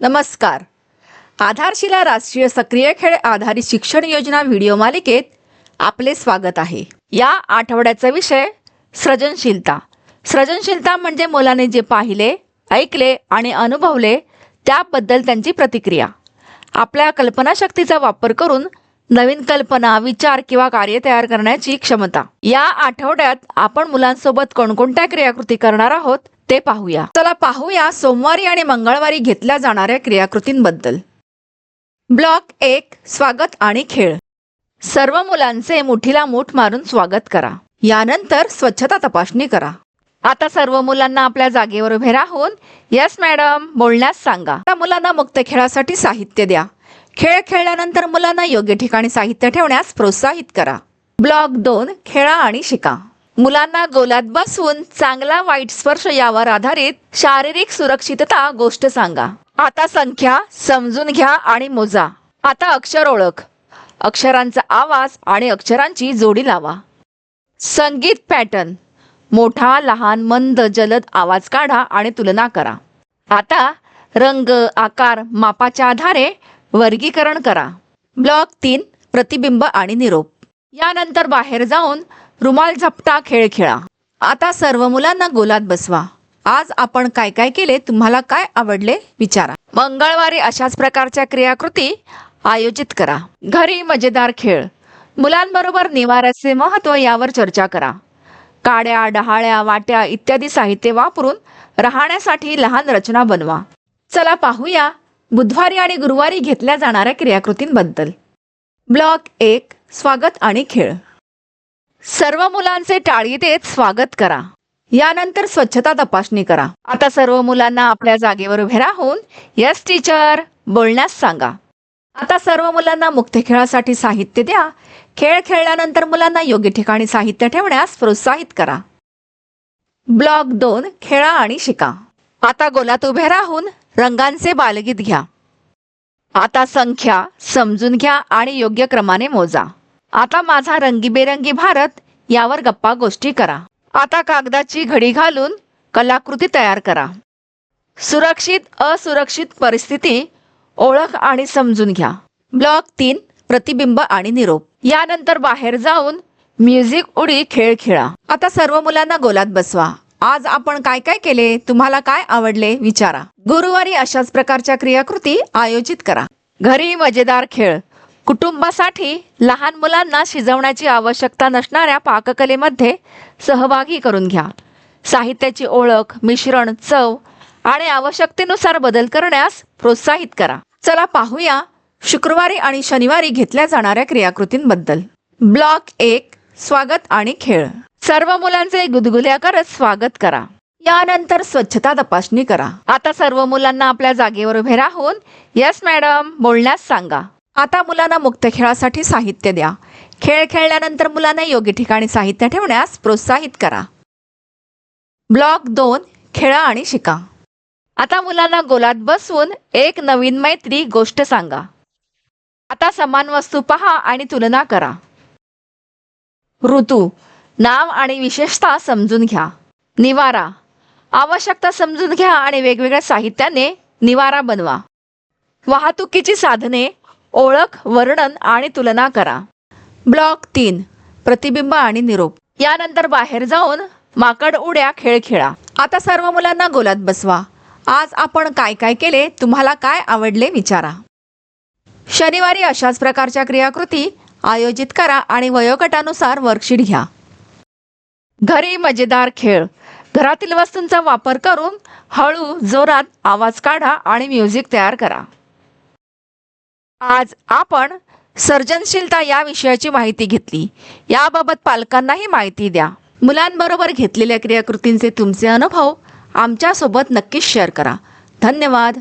नमस्कार. आधारशिला राष्ट्रीय सक्रिय खेळ आधारित शिक्षण योजना व्हिडिओ मालिकेत आपले स्वागत आहे. या आठवड्याचा विषय सृजनशीलता. सृजनशीलता म्हणजे मुलाने जे पाहिले ऐकले आणि अनुभवले त्याबद्दल त्यांची प्रतिक्रिया. आपल्या कल्पनाशक्तीचा वापर करून नवीन कल्पना विचार किंवा कार्य तयार करण्याची क्षमता. या आठवड्यात आपण मुलांसोबत कोणकोणत्या क्रियाकृती करणार आहोत ते पाहूया. चला पाहूया सोमवारी आणि मंगळवारी घेतल्या जाणाऱ्या क्रियाकृतींबद्दल. ब्लॉक एक स्वागत आणि खेळ. सर्व मुलांचे मुठीला मूठ मारून स्वागत करा. यानंतर स्वच्छता तपासणी करा. आता सर्व मुलांना आपल्या जागेवर उभे राहून यस मॅडम बोलण्यास सांगा. आता मुलांना मुक्त खेळासाठी साहित्य द्या. खेळ खेळल्यानंतर मुलांना योग्य ठिकाणी साहित्य ठेवण्यास प्रोत्साहित करा. ब्लॉक दोन खेळा आणि शिका. मुलांना गोलात बसवून चांगला वाईट स्पर्श यावर आधारित शारीरिक सुरक्षितता गोष्ट सांगा. आता संख्या समजून घ्या आणि मोजा. आता अक्षर ओळख. अक्षरांचा आवाज आणि अक्षरांची जोडी लावा. संगीत पॅटर्न. मोठा लहान मंद जलद आवाज काढा आणि तुलना करा. आता रंग आकार मापाच्या आधारे वर्गीकरण करा. ब्लॉक तीन प्रतिबिंब आणि निरोप. यानंतर बाहेर जाऊन रुमाल झपटा खेळ खेळा. आता सर्व मुलांना गोलात बसवा. आज आपण काय काय केले तुम्हाला काय आवडले विचारा. मंगळवारी अशाच प्रकारच्या क्रियाकृती आयोजित करा. घरी मजेदार खेळ. मुलांबरोबर निवाऱ्याचे महत्त्व यावर चर्चा करा. काड्या डहाळ्या वाट्या इत्यादी साहित्य वापरून राहण्यासाठी लहान रचना बनवा. चला पाहूया बुधवारी आणि गुरुवारी घेतल्या जाणाऱ्या क्रियाकृतींबद्दल. ब्लॉक एक स्वागत आणि खेळ. सर्व मुलांचे टाळी देत स्वागत करा. यानंतर स्वच्छता तपासणी करा. आता सर्व मुलांना आपल्या जागेवर उभे राहून यस टीचर बोलण्यास सांगा. आता सर्व मुलांना मुक्त खेळासाठी साहित्य द्या. खेळ खेळल्यानंतर मुलांना योग्य ठिकाणी साहित्य ठेवण्यास प्रोत्साहित करा. ब्लॉक दोन खेळा आणि शिका. आता गोलात उभे राहून रंगांचे बालगीत घ्या. आता संख्या समजून घ्या आणि योग्य क्रमाने मोजा. आता माझा रंगीबेरंगी भारत यावर गप्पा गोष्टी करा. आता कागदाची घडी घालून कलाकृती तयार करा. सुरक्षित असुरक्षित परिस्थिती ओळख आणि समजून घ्या. ब्लॉक तीन प्रतिबिंब आणि निरोप. यानंतर बाहेर जाऊन म्युझिक उडी खेळ खेळा. आता सर्व मुलांना गोलात बसवा. आज आपण काय काय केले? तुम्हाला काय आवडले? विचारा. गुरुवारी अशाच प्रकारच्या क्रियाकृती आयोजित करा. घरी मजेदार खेळ. कुटुंबासाठी लहान मुलांना शिजवण्याची आवश्यकता नसणाऱ्या पाककलेमध्ये सहभागी करून घ्या. साहित्याची ओळख मिश्रण चव आणि आवश्यकतेनुसार बदल करण्यास प्रोत्साहित करा. चला पाहूया शुक्रवारी आणि शनिवारी घेतल्या जाणाऱ्या क्रियाकृतींबद्दल. ब्लॉक एक स्वागत आणि खेळ. सर्व मुलांचे गुदगुल्या करत स्वागत करा. यानंतर स्वच्छता तपासणी करा. आता सर्व मुलांना आपल्या जागेवर उभे राहून यस मॅडम बोलण्यास सांगा. आता मुलांना मुक्त खेळासाठी साहित्य द्या. खेळ खेळल्यानंतर मुलांना योग्य ठिकाणी साहित्य ठेवण्यास प्रोत्साहित करा. ब्लॉक दोन खेळा आणि शिका. आता मुलांना गोलात बसवून एक नवीन मैत्री गोष्ट सांगा. आता समान वस्तू पहा आणि तुलना करा. ऋतू नाव आणि विशेषता समजून घ्या. निवारा आवश्यकता समजून घ्या आणि वेगवेगळ्या साहित्याने निवारा बनवा. वाहतुकीची साधने ओळख वर्णन आणि तुलना करा. ब्लॉक तीन प्रतिबिंब आणि निरोप. यानंतर बाहेर जाऊन माकड उड्या खेळ खेळा. आता सर्व मुलांना गोलात बसवा. आज आपण काय काय केले तुम्हाला काय आवडले विचारा. शनिवारी अशाच प्रकारच्या क्रियाकृती आयोजित करा आणि वयोगटानुसार वर्कशीट घ्या. घरी मजेदार खेळ. घरातील वस्तूंचा वापर करून हळू जोरात आवाज काढा आणि म्युझिक तयार करा. आज आपण सर्जनशीलता या विषयाची माहिती घेतली. याबाबत पालकांनाही माहिती द्या. मुलांबरोबर घेतलेल्या क्रियाकृतींचे तुमचे अनुभव आमच्यासोबत नक्कीच शेअर करा. धन्यवाद.